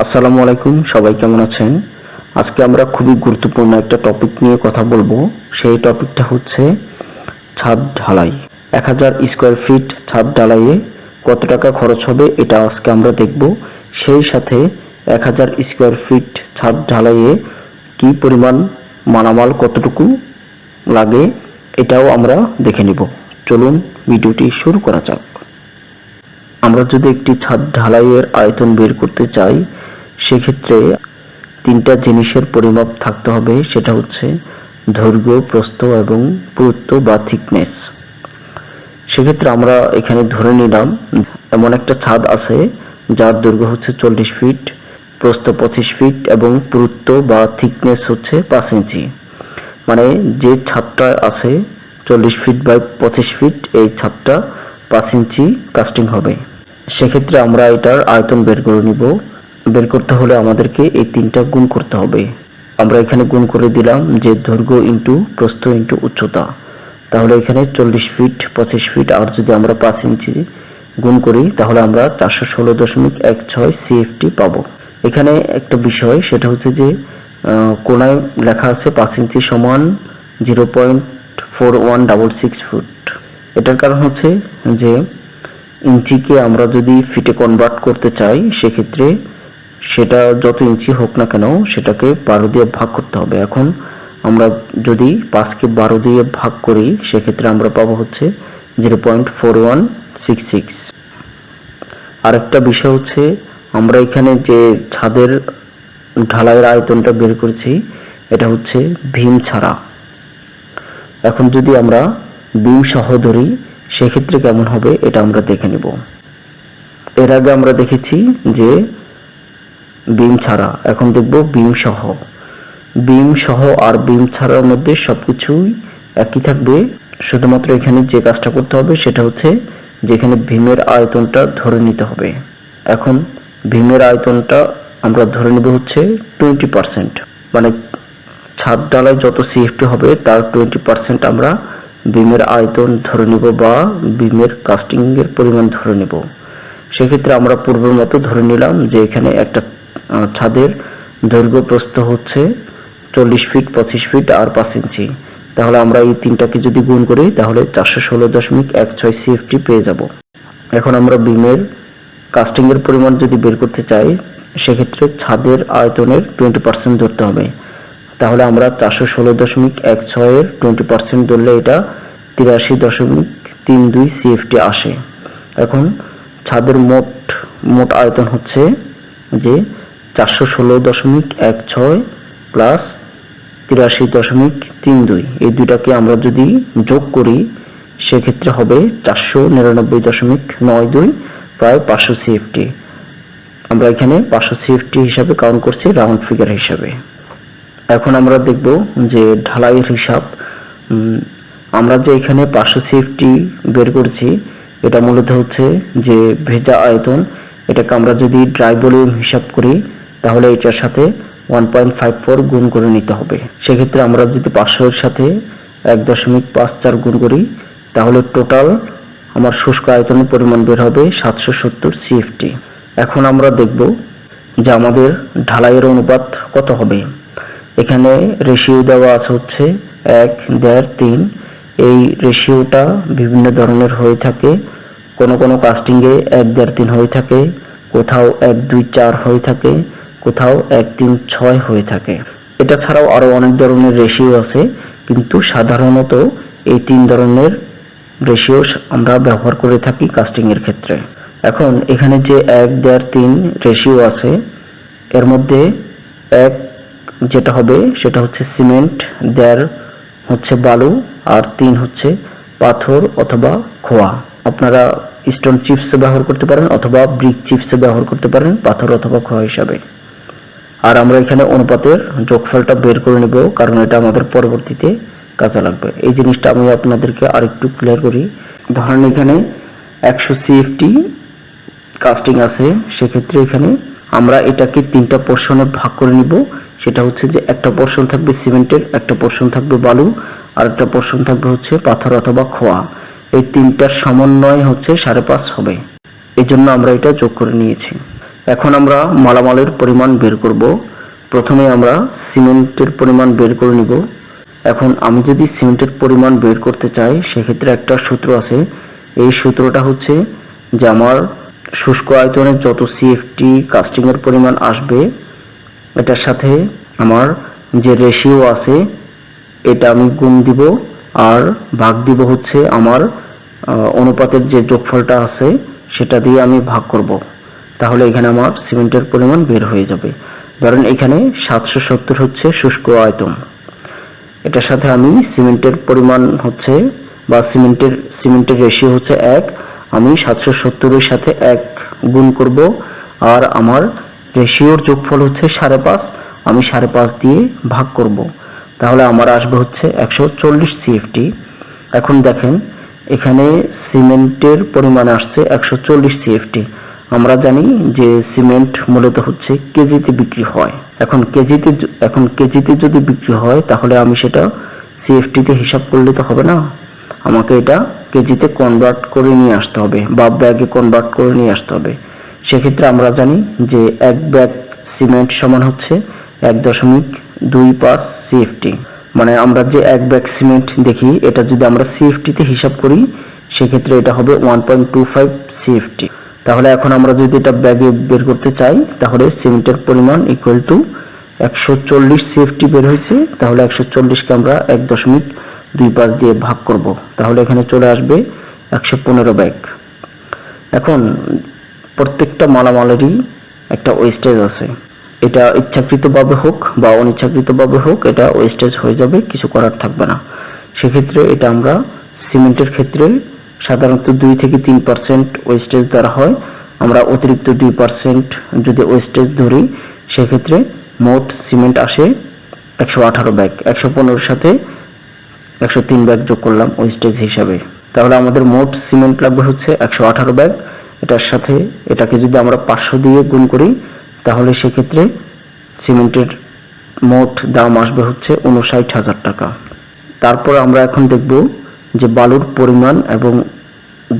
আসসালামু আলাইকুম, সবাই কেমন আছেন? আজকে আমরা খুবই গুরুত্বপূর্ণ একটা টপিক নিয়ে কথা বলব। সেই টপিকটা হচ্ছে ছাদ ঢালাই। এক হাজার স্কোয়ার ফিট ছাদ ঢালাইয়ে কত টাকা খরচ হবে এটা আজকে আমরা দেখব। সেই সাথে এক হাজার স্কোয়ার ফিট ছাদ ঢালাইয়ে কি পরিমাণ মালামাল কতটুকু লাগে এটাও আমরা দেখে নিব। চলুন, ভিডিওটি শুরু করা যাক। আমরা যদি একটি ছাদ ঢালাইয়ের আয়তন বের করতে চাই, সেক্ষেত্রে তিনটা জিনিসের পরিমাপ থাকতে হবে, সেটা হচ্ছে দৈর্ঘ্য প্রস্থ এবং পুরুত্ব বা থিকনেস। সেক্ষেত্রে আমরা এখানে ধরে নিলাম, এমন একটা ছাদ আছে যার দৈর্ঘ্য হচ্ছে চল্লিশ ফিট, প্রস্থ পঁচিশ ফিট এবং পুরুত্ব বা থিকনেস হচ্ছে পাঁচ ইঞ্চি। মানে যে ছাদটা আছে, চল্লিশ ফিট বাই পঁচিশ ফিট, এই ছাদটা পাঁচ ইঞ্চি কাস্টিং হবে। সেক্ষেত্রে আমরা এটার আয়তন বের করে নিব। বের করতে হলে আমাদেরকে এই তিনটা গুণ করতে হবে। আমরা এখানে গুণ করে দিলাম যে দৈর্ঘ্য ইন্টু প্রস্থ ইন্টু উচ্চতা। তাহলে এখানে চল্লিশ ফিট, পঁচিশ ফিট, আর যদি আমরা পাঁচ ইঞ্চি গুণ করি, তাহলে আমরা চারশো ষোলো দশমিক এক ছয় সিএফটি পাবো। এখানে একটা বিষয়, সেটা হচ্ছে যে কোনায় লেখা আছে পাঁচ ইঞ্চি সমান zero point four one double six foot. এটার কারণ হচ্ছে যে ইঞ্চিকে আমরা যদি ফিটে কনভার্ট করতে চাই, সেক্ষেত্রে সেটা যত ইঞ্চি হোক না কেন সেটাকে বারো দিয়ে ভাগ করতে হবে। এখন আমরা যদি পাঁচকে বারো দিয়ে ভাগ করি, সেক্ষেত্রে আমরা পাবো হচ্ছে zero point four one six six আরেকটা বিষয় হচ্ছে, আমরা এখানে যে ছাদের ঢালাইয়ের আয়তনটা বের করেছি, এটা হচ্ছে ভীম ছাড়া। এখন যদি আমরা বিম সহ ধরি সেক্ষেত্রে কেমন হবে এটা আমরা দেখে নেব। এর আগে আমরা দেখেছি যে বিম ছাড়া, এখন দেখব বিম সহ। বিম সহ আর বিম ছাড়ার মধ্যে সবকিছুই একই থাকবে। শুধুমাত্র এখানে যে কাজটা করতে হবে সেটা হচ্ছে যেখানে ভীমের আয়তনটা ধরে নিতে হবে। এখন ভীমের আয়তনটা আমরা ধরে নেব হচ্ছে টোয়েন্টি পার্সেন্ট। মানে ছাদ ডালায় যত সিএফটি হবে তার টোয়েন্টি পার্সেন্ট আমরা বিমের আয়তন ধরে নিব বা বিমের কাস্টিং এর পরিমাণ ধরে নিব। সেক্ষেত্রে আমরা পূর্বের মতো ধরে নিলাম যে এখানে একটা ছাদের দৈর্ঘ্য প্রস্থ হচ্ছে চল্লিশ ফিট, পঁচিশ ফিট আর পাঁচ ইঞ্চি। তাহলে আমরা এই তিনটাকে যদি গুণ করি, তাহলে চারশো ষোলো দশমিক এক ছয় সিএফটি পেয়ে যাব। এখন আমরা বিমের কাস্টিং এর পরিমাণ যদি বের করতে চাই, সেক্ষেত্রে ছাদের আয়তনের টোয়েন্টি পার্সেন্ট ধরতে হবে। তাহলে আমরা চারশো ষোলো দশমিক এক ছয়ের টোয়েন্টি পার্সেন্ট ধরলে এটা তিরাশি দশমিক তিন দুই সিএফটি আসে। এখন ছাদের মোট মোট আয়তন হচ্ছে যে চারশো ষোলো দশমিক এক ছয় প্লাস তিরাশি দশমিক তিন দুই। এই দুইটাকে আমরা যদি যোগ করি, সেক্ষেত্রে হবে চারশো নিরানব্বই দশমিক নয় দুই প্রায় পাঁচশো সিএফটি আমরা এখানে পাঁচশো সিএফটি হিসাবে কাউন্ট করছি রাউন্ড ফিগার হিসাবে। এখন আমরা দেখব যে ঢালাইয়ের হিসাব আমরা যে এখানে পাঁচশো সিএফটি বের করছি, এটা মূলত হচ্ছে যে ভেজা আয়তন, এটাকে আমরা যদি ড্রাই ভলিউম হিসাব করি, তাহলে এটার সাথে ওয়ান পয়েন্ট ফাইভ ফোর গুণ করে নিতে হবে। সেক্ষেত্রে আমরা যদি পাঁচশোর সাথে এক দশমিক পাঁচ চার গুণ করি, তাহলে টোটাল আমার শুষ্ক আয়তনের পরিমাণ বের হবে সাতশো সত্তর সিএফটি এখন আমরা দেখব যে আমাদের ঢালাইয়ের অনুপাত কত হবে। এখানে রেশিও দেওয়া আছে হচ্ছে এক, দেড়, তিন। এই রেশিওটা বিভিন্ন ধরনের হয়ে থাকে। কোনো কোনো কাস্টিংয়ে এক, দেড়, তিন হয়ে থাকে। কোথাও এক, দুই, চার হয়ে থাকে। কোথাও এক, তিন, ছয় হয়ে থাকে। এটা ছাড়াও আরও অনেক ধরনের রেশিও আছে। কিন্তু সাধারণত এই তিন ধরনের রেশিও আমরা ব্যবহার করে থাকি কাস্টিংয়ের ক্ষেত্রে। এখন এখানে যে এক, দেড়, তিন রেশিও আছে, এর মধ্যে এক যেটা হবে, সেটা হচ্ছে সিমেন্ট, দেড় হচ্ছে বালু, আর তিন হচ্ছে পাথর অথবা খোয়া। আপনারা স্টোন চিপস ব্যবহার করতে পারেন অথবা ব্রিক চিপস ব্যবহার করতে পারেন পাথর অথবা খোয়া হিসাবে। আর আমরা এখানে অনুপাতের যোগফলটা বের করে নেব, কারণ এটা আমাদের পরবর্তীতে কাজে লাগবে। এই জিনিসটা আমি আপনাদেরকে আরেকটু ক্লিয়ার করি। ধরেন এখানে একশো সিএফটি কাস্টিং আছে, সেক্ষেত্রে এখানে আমরা এটাকে তিনটা পোর্শনে ভাগ করে নিব। সেটা হচ্ছে যে একটা পোর্শন থাকবে সিমেন্টের একটা পোর্শন থাকবে বালু, আর একটা পোর্শন থাকবে হচ্ছে পাথর অথবা খোয়া। এই তিনটার সমন্বয় হচ্ছে সাড়ে পাঁচ হবে। এই জন্য আমরা এটা যোগ করে নিয়েছি। এখন আমরা মালামালের পরিমাণ বের করব। প্রথমে আমরা সিমেন্টের পরিমাণ বের করে নিব। এখন আমি যদি সিমেন্টের পরিমাণ বের করতে চাই, সেক্ষেত্রে একটা সূত্র আছে। এই সূত্রটা হচ্ছে যে আমার শুষ্ক আয়তনের যত সিএফটি কাস্টিংয়ের পরিমাণ আসবে এটার সাথে আমার যে রেশিও আছে, এটা আমি গুণ দিব আর ভাগ দিব হচ্ছে আমার অনুপাতের যে যোগফলটা আছে, সেটা দিয়ে আমি ভাগ করব। তাহলে এখানে আমার সিমেন্টের পরিমাণ বের হয়ে যাবে। ধরেন এখানে সাতশো সত্তর হচ্ছে শুষ্ক আয়তন। এটার সাথে আমি সিমেন্টের পরিমাণ হচ্ছে বা সিমেন্টের সিমেন্টের রেশিও হচ্ছে এক, আমি সাতশো সত্তরের সাথে এক গুণ করব আর আমার রেশিওর যোগফল হচ্ছে সাড়ে পাঁচ, আমি সাড়ে পাঁচ দিয়ে ভাগ করব। তাহলে আমার আসবে হচ্ছে একশো চল্লিশ সিএফটি এখন দেখেন, এখানে সিমেন্টের পরিমাণ আসছে একশো চল্লিশ সিএফটি আমরা জানি যে সিমেন্ট মূলত হচ্ছে কেজিতে বিক্রি হয়। এখন কেজিতে এখন কেজিতে যদি বিক্রি হয়, তাহলে আমি সেটা সিএফটিতে হিসাব করলে তো হবে না। আমাকে এটা কেজিতে কনভার্ট করে নিয়ে আসতে হবে বা ব্যাগে কনভার্ট করে নিয়ে আসতে হবে। সেক্ষেত্রে আমরা জানি যে এক ব্যাগ সিমেন্ট সমান হচ্ছে এক দশমিক দুই পাঁচ সিএফটি। মানে আমরা যে এক ব্যাগ সিমেন্ট দেখি, এটা যদি আমরা সিএফটিতে হিসাব করি, সেক্ষেত্রে এটা হবে one point two five CFT. তাহলে এখন আমরা যদি এটা ব্যাগে বের করতে চাই, তাহলে সিমেন্টের পরিমাণ ইকুয়াল টু একশো চল্লিশ সিএফটি বের হয়েছে। তাহলে একশো চল্লিশকে আমরা এক দশমিক দুই পাঁচ দিয়ে ভাগ করব। তাহলে এখানে চলে আসবে একশো পনেরো ব্যাগ। এখন প্রত্যেকটা মালামালেরই একটা ওয়েস্টেজ আছে। এটা ইচ্ছাকৃতভাবে হোক বা অনিচ্ছাকৃতভাবে হোক, এটা ওয়েস্টেজ হয়ে যাবে, কিছু করার থাকবে না। সেক্ষেত্রে এটা আমরা সিমেন্টের ক্ষেত্রে সাধারণত দুই থেকে তিন পার্সেন্ট ওয়েস্টেজ দ্বারা হয়। আমরা অতিরিক্ত দুই পার্সেন্ট যদি ওয়েস্টেজ ধরি, সেক্ষেত্রে মোট সিমেন্ট আসে একশো আঠারো ব্যাগ, একশো পনেরোর সাথে একশো তিন ব্যাগ যোগ করলাম ওয়েস্টেজ হিসাবে। তাহলে আমাদের মোট সিমেন্ট লাগবে হচ্ছে একশো আঠারো ব্যাগ। এটার সাথে এটাকে যদি আমরা পাঁচশো দিয়ে গুণ করি, তাহলে সেক্ষেত্রে সিমেন্টের মোট দাম আসবে হচ্ছে উনষাট হাজার টাকা। তারপর আমরা এখন দেখব যে বালুর পরিমাণ এবং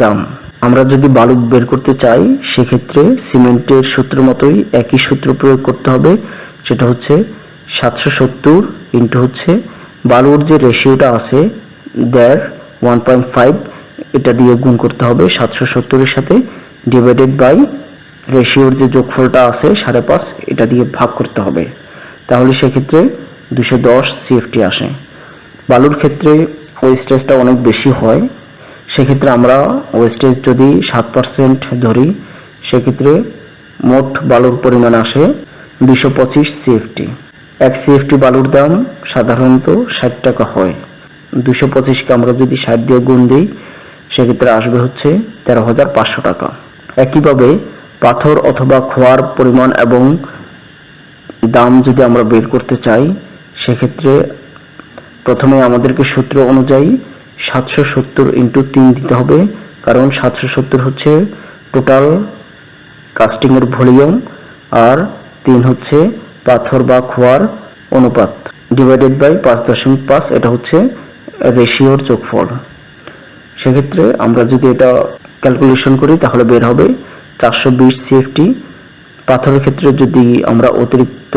দাম। আমরা যদি বালু বের করতে চাই, সেক্ষেত্রে সিমেন্টের সূত্র মতোই একই সূত্র প্রয়োগ করতে হবে, সেটা হচ্ছে সাতশো সত্তর ইন্টু হচ্ছে বালুর যে রেশিওটা আছে, দেড় ওয়ান পয়েন্ট ফাইভ, এটা দিয়ে গুণ করতে হবে সাতশো সত্তরের সাথে। ডিভাইডেড বাই রেশিওর যে যোগফলটা আছে সাড়ে পাঁচ, এটা দিয়ে ভাগ করতে হবে। তাহলে সেক্ষেত্রে দুশো দশ সিএফটি আসে। বালুর ক্ষেত্রে ওয়েস্টেজটা অনেক বেশি হয়। সেক্ষেত্রে আমরা ওয়েস্টেজ যদি সাত পার্সেন্ট ধরি, সেক্ষেত্রে মোট বালুর পরিমাণ আসে দুশো পঁচিশ সিএফটি এক সিএফটি বালুর দাম সাধারণত ষাট টাকা হয়। দুশো পঁচিশকে আমরা যদি ষাট দিয়ে গুণ দিই, সেক্ষেত্রে আসবে হচ্ছে তেরো হাজার পাঁচশো টাকা। একইভাবে পাথর অথবা খোয়ার পরিমাণ এবং দাম যদি আমরা বের করতে চাই, সেক্ষেত্রে প্রথমে আমাদেরকে সূত্র অনুযায়ী সাতশো সত্তর ইন্টু তিন দিতে হবে, কারণ সাতশো সত্তর হচ্ছে টোটাল কাস্টিংয়ের ভলিউম আর তিন হচ্ছে পাথর বা খোয়ার অনুপাত। ডিভাইডেড বাই পাঁচ দশমিক পাঁচ, এটা হচ্ছে রেশিওর যোগফল। সেক্ষেত্রে আমরা যদি এটা ক্যালকুলেশন করি, তাহলে বের হবে চারশো বিশ সিএফটি পাথরের ক্ষেত্রে যদি আমরা অতিরিক্ত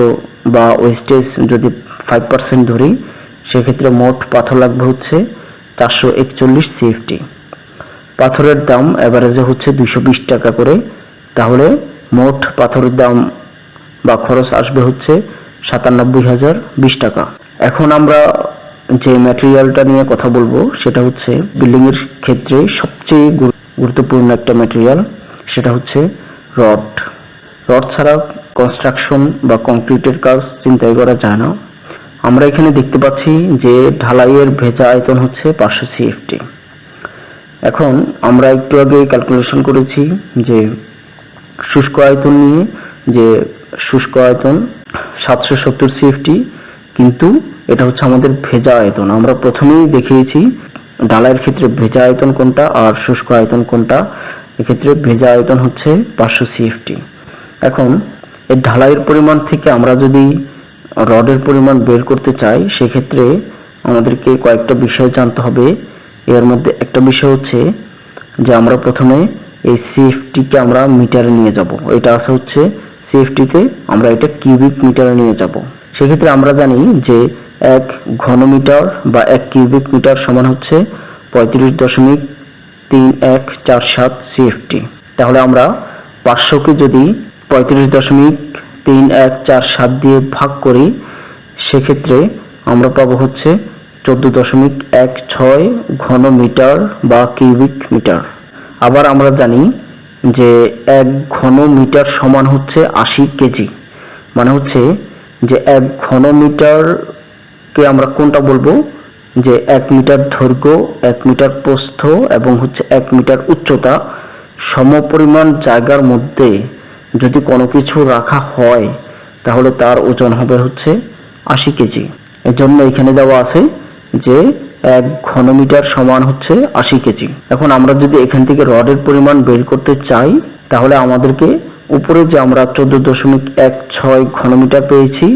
বা ওয়েস্টেজ যদি ফাইভ পার্সেন্ট ধরি, সেক্ষেত্রে মোট পাথর লাগবে হচ্ছে চারশো একচল্লিশ সিএফটি পাথরের দাম অ্যাভারেজে হচ্ছে দুশো বিশ টাকা করে। তাহলে মোট পাথরের দাম বা খরচ আসবে হচ্ছে সাতানব্বই হাজার বিশ টাকা। এখন আমরা যে ম্যাটেরিয়ালটা নিয়ে কথা বলব, সেটা হচ্ছে বিল্ডিংয়ের ক্ষেত্রে সবচেয়ে গুরুত্বপূর্ণ একটা ম্যাটেরিয়াল সেটা হচ্ছে রড রড ছাড়া কনস্ট্রাকশন বা কংক্রিটের কাজ চিন্তাই করা যায় না। আমরা এখানে দেখতে পাচ্ছি যে ঢালাইয়ের ভেজা আয়তন হচ্ছে পাঁচশো সিএফটি এখন আমরা একটু আগে ক্যালকুলেশন করেছি যে শুষ্ক আয়তন নিয়ে যে শুষ্ক আয়তন সাতশো সত্তর সিএফটি কিন্তু এটা হচ্ছে আমাদের ভেজা আয়তন। আমরা প্রথমেই দেখিয়েছি ডালাইয়ের ক্ষেত্রে ভেজা আয়তন কোনটা আর শুষ্ক আয়তন কোনটা? এক্ষেত্রে ভেজা আয়তন হচ্ছে পাঁচশো সিএফটি এখন এর ঢালাইয়ের পরিমাণ থেকে আমরা যদি রডের পরিমাণ বের করতে চাই, সেক্ষেত্রে আমাদেরকে কয়েকটা বিষয় জানতে হবে। এর মধ্যে একটা বিষয় হচ্ছে যে আমরা প্রথমে এই সিএফটিকে আমরা মিটারে নিয়ে যাব। এটা আছে হচ্ছে সিএফটিতে আমরা এটা কিউবিক মিটারে নিয়ে যাব। সেক্ষেত্রে আমরা জানি যে এক ঘনমিটার বা এক কিউবিক মিটার সমান হচ্ছে পঁয়ত্রিশ দশমিক তিন এক চার সাত সিএফটি তাহলে আমরা পাঁচশোকে যদি পঁয়ত্রিশ দশমিক তিন এক চার সাত দিয়ে ভাগ করি, সেক্ষেত্রে আমরা পাবো হচ্ছে চোদ্দ দশমিক এক ছয় ঘন মিটার বা কিউবিক মিটার। আবার আমরা জানি যে এক ঘন মিটার সমান হচ্ছে আশি কেজি। মানে হচ্ছে যে এক ঘন মিটারকে আমরা কোনটা বলব? যে এক মিটার দৈর্ঘ্য, এক মিটার প্রস্থ এবং হচ্ছে এক মিটার উচ্চতা সমপরিমাণ জায়গার মধ্যে যদি কোনো কিছু রাখা হয়, তাহলে তার ওজন হবে হচ্ছে আশি কেজি। এর জন্য এখানে দেওয়া আছে যে এক ঘনমিটার সমান হচ্ছে আশি কেজি। এখন আমরা যদি এখান থেকে রডের পরিমাণ বের করতে চাই, তাহলে আমাদেরকে উপরে যে আমরা চোদ্দ দশমিক এক ছয় ঘনমিটার পেয়েছি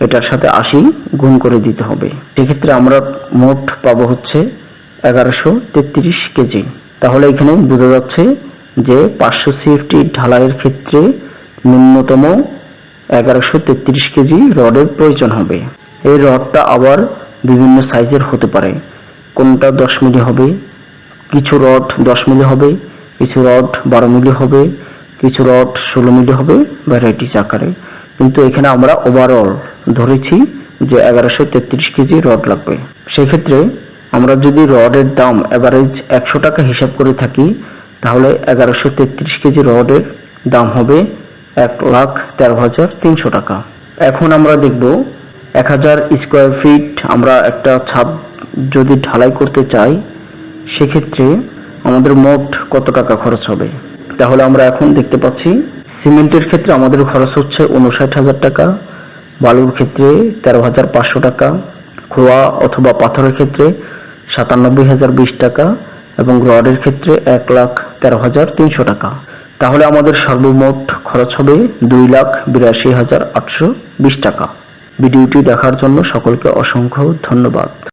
এটার সাথে আশি গুণ করে দিতে হবে। সেক্ষেত্রে আমরা মোট পাবো হচ্ছে এগারোশো তেত্রিশ কেজি। তাহলে এখানে বোঝা যাচ্ছে যে পাঁচশো সিএফটি ঢালাইয়ের ক্ষেত্রে ন্যূনতম এগারোশো তেত্রিশ কেজি রডের প্রয়োজন হবে। এই রডটা আবার বিভিন্ন সাইজের হতে পারে। কোনটা দশ মিলি হবে, কিছু রড দশ মিলি হবে, কিছু রড বারো মিলি হবে, কিছু রড ষোলো মিলি হবে, ভ্যারাইটিস আকারে। কিন্তু এখানে আমরা ওভারঅল ধরেছি যে এগারোশো তেত্রিশ কেজি রড লাগবে। সেক্ষেত্রে আমরা যদি রডের দাম অ্যাভারেজ একশো টাকা হিসাব করে থাকি, তাহলে এগারোশো তেত্রিশ কেজি রডের দাম হবে এক লাখ তেরো হাজার তিনশো টাকা। এখন আমরা দেখব এক হাজার স্কোয়ার ফিট আমরা একটা ছাদ যদি ঢালাই করতে চাই, সেক্ষেত্রে আমাদের মোট কত টাকা খরচ হবে? তাহলে আমরা এখন দেখতে পাচ্ছি সিমেন্টের ক্ষেত্রে আমাদের খরচ হচ্ছে উনষাট হাজার টাকা, বালুর ক্ষেত্রে তেরো হাজার পাঁচশো টাকা, খোয়া অথবা পাথরের ক্ষেত্রে সাতানব্বই হাজার বিশ টাকা এবং রডের ক্ষেত্রে এক লাখ তেরো হাজার তিনশো টাকা। তাহলে আমাদের সর্বমোট খরচ হবে দুই লাখ বিরাশি হাজার আটশো বিশ টাকা। ভিডিওটি দেখার জন্য সকলকে অসংখ্য ধন্যবাদ।